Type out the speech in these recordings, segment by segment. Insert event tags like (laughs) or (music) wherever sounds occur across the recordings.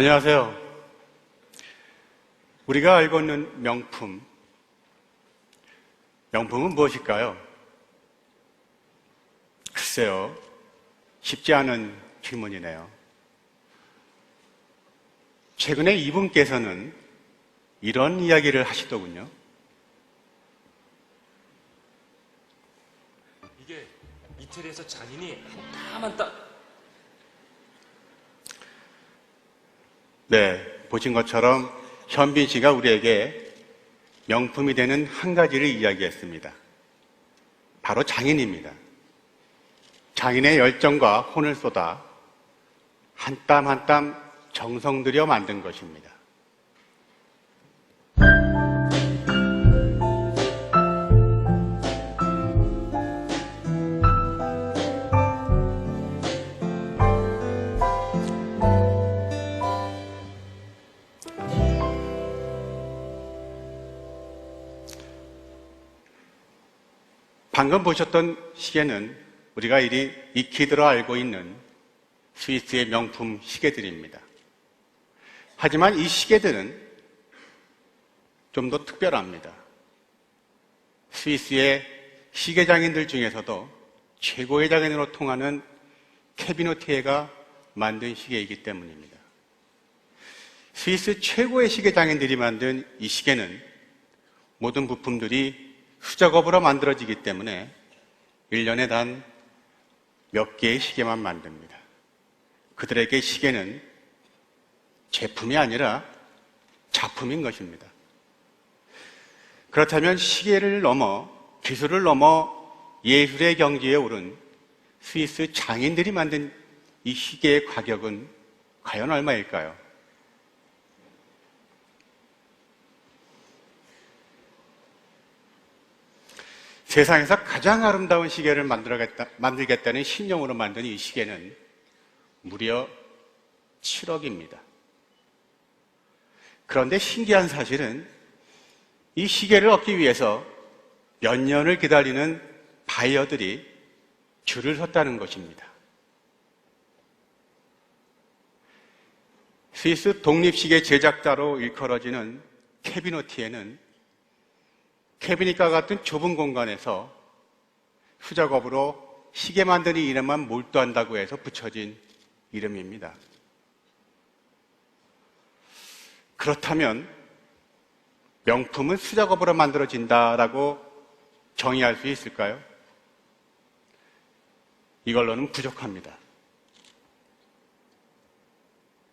안녕하세요. 우리가 알고 있는 명품. 명품은 무엇일까요? 글쎄요. 쉽지 않은 질문이네요. 최근에 이분께서는 이런 이야기를 하시더군요. 이게 이태리에서 장인이 한땀 한땀 네, 보신 것처럼 현빈 씨가 우리에게 명품이 되는 한 가지를 이야기했습니다. 바로 장인입니다. 장인의 열정과 혼을 쏟아 한 땀 한 땀 정성 들여 만든 것입니다. 방금 보셨던 시계는 우리가 이리 익히 들어 알고 있는 스위스의 명품 시계들입니다. 하지만 이 시계들은 좀 더 특별합니다. 스위스의 시계 장인들 중에서도 최고의 장인으로 통하는 케비노티에가 만든 시계이기 때문입니다. 스위스 최고의 시계 장인들이 만든 이 시계는 모든 부품들이 수작업으로 만들어지기 때문에 1년에 단 몇 개의 시계만 만듭니다. 그들에게 시계는 제품이 아니라 작품인 것입니다. 그렇다면 시계를 넘어 기술을 넘어 예술의 경지에 오른 스위스 장인들이 만든 이 시계의 가격은 과연 얼마일까요? 세상에서 가장 아름다운 시계를 만들어겠다, 만들겠다는 신념으로 만든 이 시계는 무려 7억입니다. 그런데 신기한 사실은 이 시계를 얻기 위해서 몇 년을 기다리는 바이어들이 줄을 섰다는 것입니다. 스위스 독립시계 제작자로 일컬어지는 케비노티에는 캐비닛과 같은 좁은 공간에서 수작업으로 시계 만드는 일에만 몰두한다고 해서 붙여진 이름입니다. 그렇다면 명품은 수작업으로 만들어진다라고 정의할 수 있을까요? 이걸로는 부족합니다.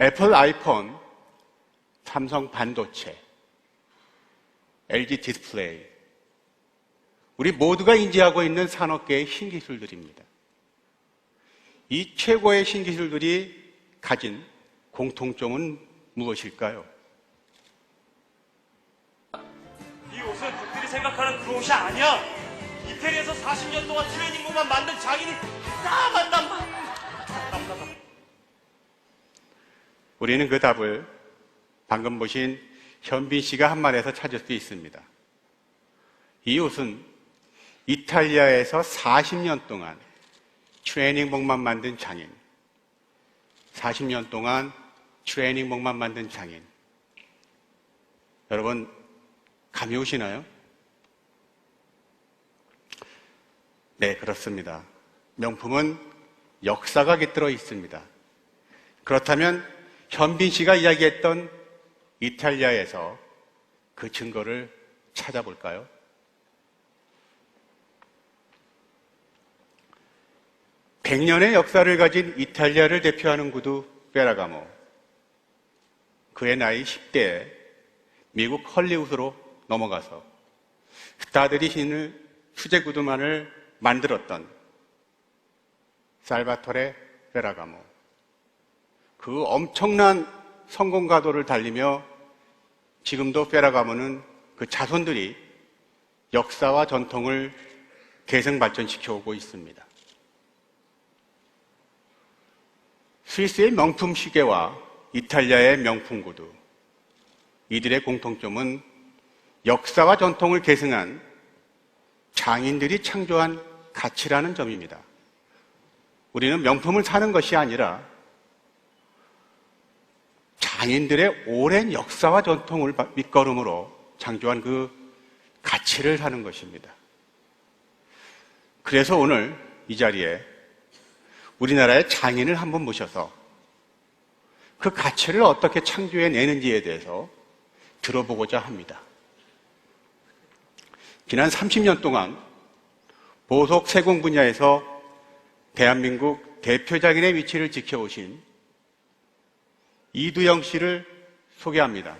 애플 아이폰, 삼성 반도체, LG 디스플레이, 우리 모두가 인지하고 있는 산업계의 신기술들입니다. 이 최고의 신기술들이 가진 공통점은 무엇일까요? 이 옷은 북들이 생각하는 그 옷이 아니야 이태리에서 40년 동안 트레이닝복만 만든 장인이 땀한 땀만 우리는 그 답을 방금 보신 현빈 씨가 한 말에서 찾을 수 있습니다. 이 옷은 이탈리아에서 40년 동안 트레이닝복만 만든 장인, 40년 동안 트레이닝복만 만든 장인. 여러분, 감이 오시나요? 네, 그렇습니다. 명품은 역사가 깃들어 있습니다. 그렇다면 현빈 씨가 이야기했던 이탈리아에서 그 증거를 찾아볼까요? 백년의 역사를 가진 이탈리아를 대표하는 구두 페라가모. 그의 나이 10대에 미국 헐리우드로 넘어가서 스타들이 신을 수제 구두만을 만들었던 살바토레 페라가모. 그 엄청난 성공 가도를 달리며 지금도 페라가모는 그 자손들이 역사와 전통을 계승 발전시켜 오고 있습니다. 스위스의 명품 시계와 이탈리아의 명품 구두. 이들의 공통점은 역사와 전통을 계승한 장인들이 창조한 가치라는 점입니다. 우리는 명품을 사는 것이 아니라 장인들의 오랜 역사와 전통을 밑거름으로 창조한 그 가치를 사는 것입니다. 그래서 오늘 이 자리에 우리나라의 장인을 한번 모셔서 그 가치를 어떻게 창조해 내는지에 대해서 들어보고자 합니다. 지난 30년 동안 보석 세공 분야에서 대한민국 대표장인의 위치를 지켜오신 이두영 씨를 소개합니다.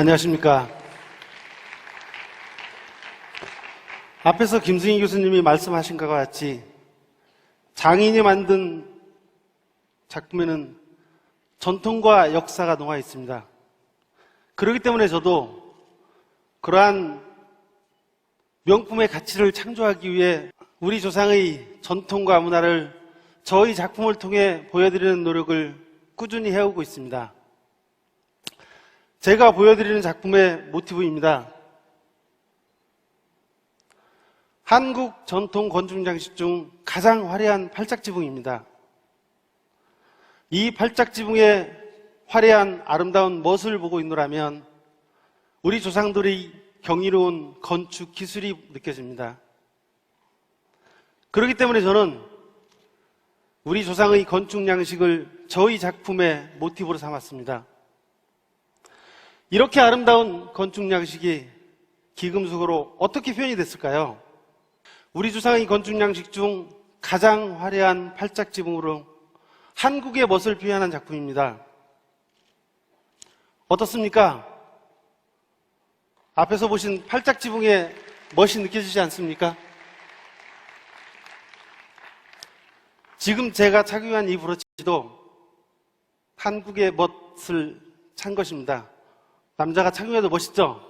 안녕하십니까. 앞에서 김승희 교수님이 말씀하신 것과 같이 장인이 만든 작품에는 전통과 역사가 녹아 있습니다. 그렇기 때문에 저도 그러한 명품의 가치를 창조하기 위해 우리 조상의 전통과 문화를 저희 작품을 통해 보여드리는 노력을 꾸준히 해오고 있습니다. 제가 보여드리는 작품의 모티브입니다. 한국 전통 건축 장식 중 가장 화려한 팔짝 지붕입니다. 이 팔짝 지붕의 화려한 아름다운 멋을 보고 있노라면 우리 조상들의 경이로운 건축 기술이 느껴집니다. 그렇기 때문에 저는 우리 조상의 건축 양식을 저희 작품의 모티브로 삼았습니다. 이렇게 아름다운 건축 양식이 기금속으로 어떻게 표현이 됐을까요? 우리 조상의 건축 양식 중 가장 화려한 팔짝 지붕으로 한국의 멋을 표현한 작품입니다. 어떻습니까? 앞에서 보신 팔짝 지붕의 멋이 느껴지지 않습니까? 지금 제가 착용한 이 브로치도 한국의 멋을 찬 것입니다. 남자가 착용해도 멋있죠?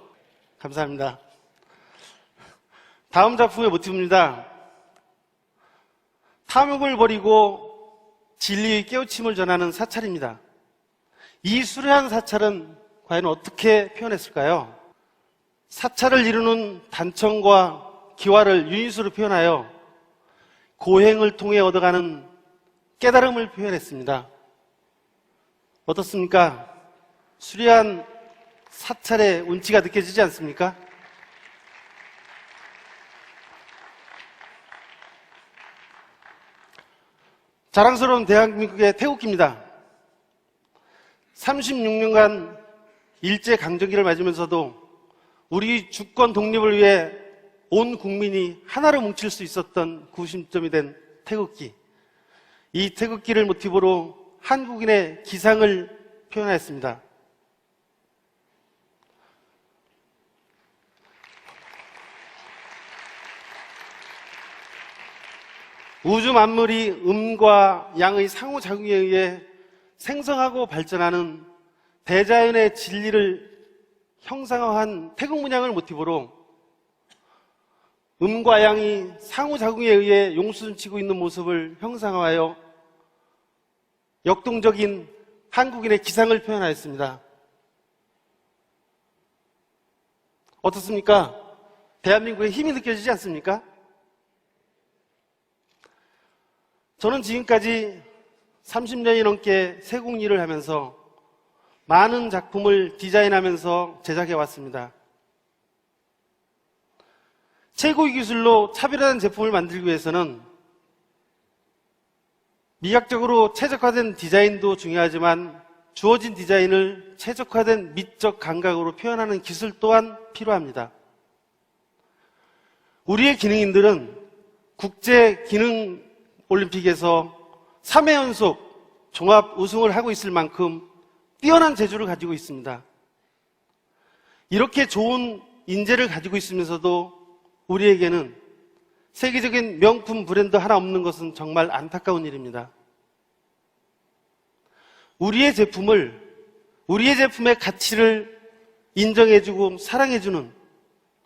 감사합니다. 다음 작품의 모티브입니다. 탐욕을 버리고 진리의 깨우침을 전하는 사찰입니다. 이 수려한 사찰은 과연 어떻게 표현했을까요? 사찰을 이루는 단청과 기와를 유닛으로 표현하여 고행을 통해 얻어가는 깨달음을 표현했습니다. 어떻습니까? 수려한 사찰의 운치가 느껴지지 않습니까? 자랑스러운 대한민국의 태극기입니다. 36년간 일제 강점기를 맞으면서도 우리 주권 독립을 위해 온 국민이 하나로 뭉칠 수 있었던 구심점이 된 태극기. 이 태극기를 모티브로 한국인의 기상을 표현하였습니다. 우주 만물이 음과 양의 상호작용에 의해 생성하고 발전하는 대자연의 진리를 형상화한 태국 문양을 모티브로 음과 양이 상호작용에 의해 용수치고 있는 모습을 형상화하여 역동적인 한국인의 기상을 표현하였습니다. 어떻습니까? 대한민국의 힘이 느껴지지 않습니까? 저는 지금까지 30년이 넘게 세공 일을 하면서 많은 작품을 디자인하면서 제작해 왔습니다. 최고의 기술로 차별화된 제품을 만들기 위해서는 미학적으로 최적화된 디자인도 중요하지만 주어진 디자인을 최적화된 미적 감각으로 표현하는 기술 또한 필요합니다. 우리의 기능인들은 국제 기능 올림픽에서 3회 연속 종합 우승을 하고 있을 만큼 뛰어난 재주를 가지고 있습니다. 이렇게 좋은 인재를 가지고 있으면서도 우리에게는 세계적인 명품 브랜드 하나 없는 것은 정말 안타까운 일입니다. 우리의 제품을, 우리의 제품의 가치를 인정해주고 사랑해주는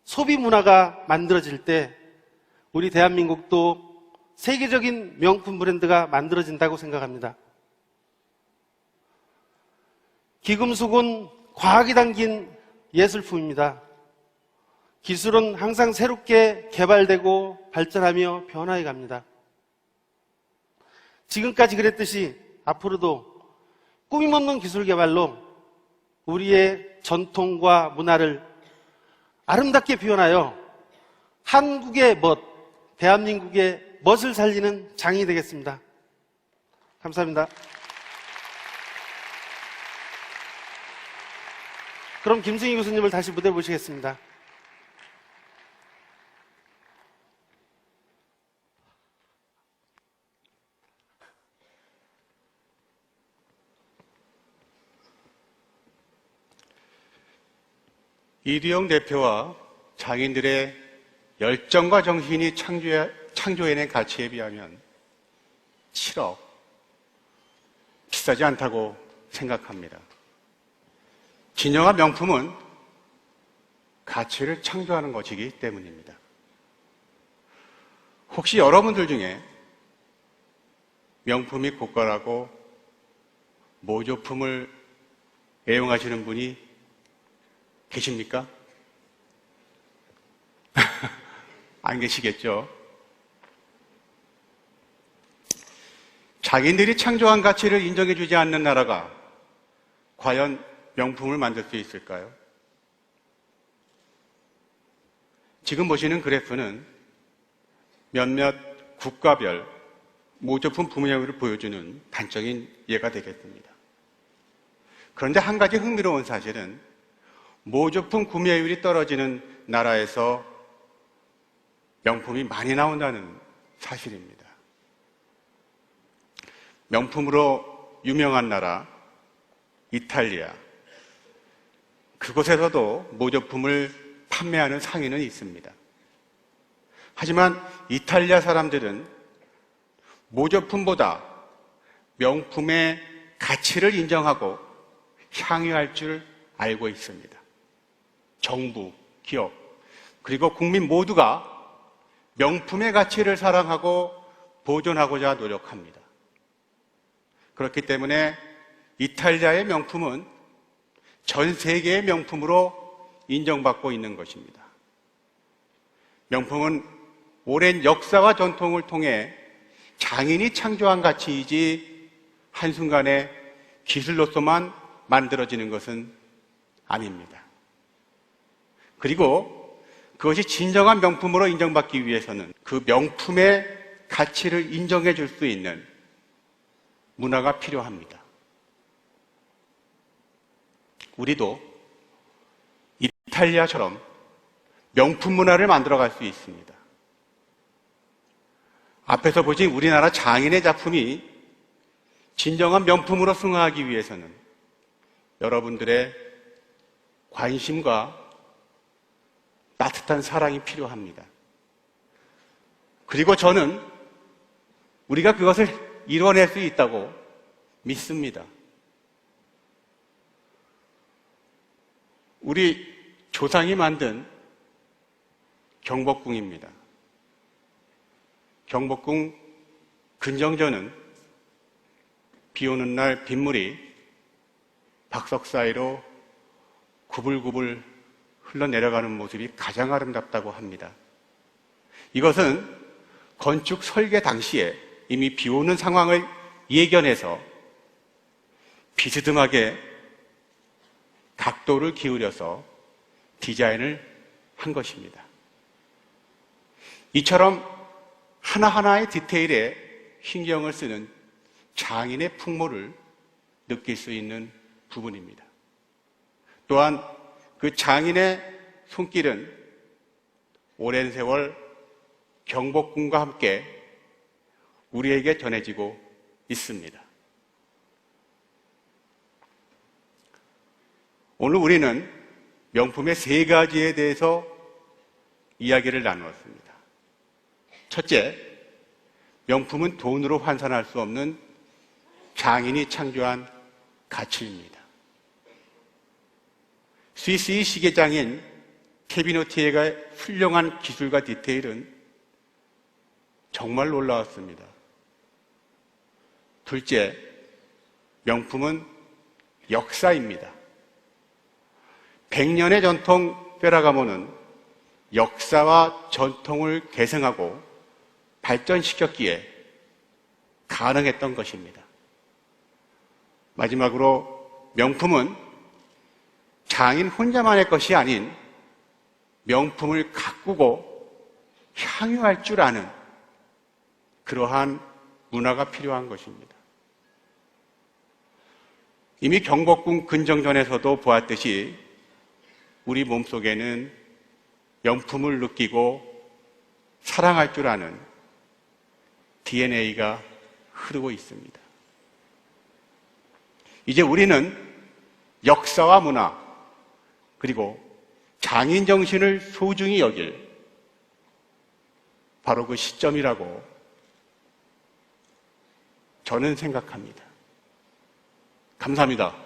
소비 문화가 만들어질 때 우리 대한민국도 세계적인 명품 브랜드가 만들어진다고 생각합니다. 기금속은 과학이 담긴 예술품입니다. 기술은 항상 새롭게 개발되고 발전하며 변화해 갑니다. 지금까지 그랬듯이 앞으로도 꾸밈없는 기술 개발로 우리의 전통과 문화를 아름답게 표현하여 한국의 멋, 대한민국의 멋을 살리는 장이 되겠습니다. 감사합니다. 그럼 김승희 교수님을 다시 무대 모시겠습니다. 이두영 대표와 장인들의 열정과 정신이 창조해, 창조해낸 가치에 비하면 7억 비싸지 않다고 생각합니다. 진정한 명품은 가치를 창조하는 것이기 때문입니다. 혹시 여러분들 중에 명품이 고가라고 모조품을 애용하시는 분이 계십니까? (laughs) 안 계시겠죠? 자기들이 창조한 가치를 인정해주지 않는 나라가 과연 명품을 만들 수 있을까요? 지금 보시는 그래프는 몇몇 국가별 모조품 부문율을 보여주는 단적인 예가 되겠습니다. 그런데 한 가지 흥미로운 사실은 모조품 구매율이 떨어지는 나라에서 명품이 많이 나온다는 사실입니다. 명품으로 유명한 나라, 이탈리아. 그곳에서도 모조품을 판매하는 상인은 있습니다. 하지만 이탈리아 사람들은 모조품보다 명품의 가치를 인정하고 향유할 줄 알고 있습니다. 정부, 기업, 그리고 국민 모두가 명품의 가치를 사랑하고 보존하고자 노력합니다. 그렇기 때문에 이탈리아의 명품은 전 세계의 명품으로 인정받고 있는 것입니다. 명품은 오랜 역사와 전통을 통해 장인이 창조한 가치이지 한순간에 기술로서만 만들어지는 것은 아닙니다. 그리고 그것이 진정한 명품으로 인정받기 위해서는 그 명품의 가치를 인정해 줄 수 있는 문화가 필요합니다. 우리도 이탈리아처럼 명품 문화를 만들어 갈 수 있습니다. 앞에서 보신 우리나라 장인의 작품이 진정한 명품으로 승화하기 위해서는 여러분들의 관심과 따뜻한 사랑이 필요합니다. 그리고 저는 우리가 그것을 이뤄낼 수 있다고 믿습니다. 우리 조상이 만든 경복궁입니다. 경복궁 근정전은 비 오는 날 빗물이 박석 사이로 구불구불 흘러내려가는 모습이 가장 아름답다고 합니다. 이것은 건축 설계 당시에 이미 비 오는 상황을 예견해서 비스듬하게 각도를 기울여서 디자인을 한 것입니다. 이처럼 하나하나의 디테일에 신경을 쓰는 장인의 풍모를 느낄 수 있는 부분입니다. 또한 그 장인의 손길은 오랜 세월 경복궁과 함께 우리에게 전해지고 있습니다. 오늘 우리는 명품의 세 가지에 대해서 이야기를 나누었습니다. 첫째, 명품은 돈으로 환산할 수 없는 장인이 창조한 가치입니다. 스위스의 시계장인 케비노티에가 훌륭한 기술과 디테일은 정말 놀라웠습니다. 둘째, 명품은 역사입니다. 100년의 전통 페라가모는 역사와 전통을 계승하고 발전시켰기에 가능했던 것입니다. 마지막으로 명품은 장인 혼자만의 것이 아닌 명품을 가꾸고 향유할 줄 아는 그러한 문화가 필요한 것입니다. 이미 경복궁 근정전에서도 보았듯이 우리 몸속에는 명품을 느끼고 사랑할 줄 아는 DNA가 흐르고 있습니다. 이제 우리는 역사와 문화, 그리고 장인 정신을 소중히 여길 바로 그 시점이라고 저는 생각합니다. 감사합니다.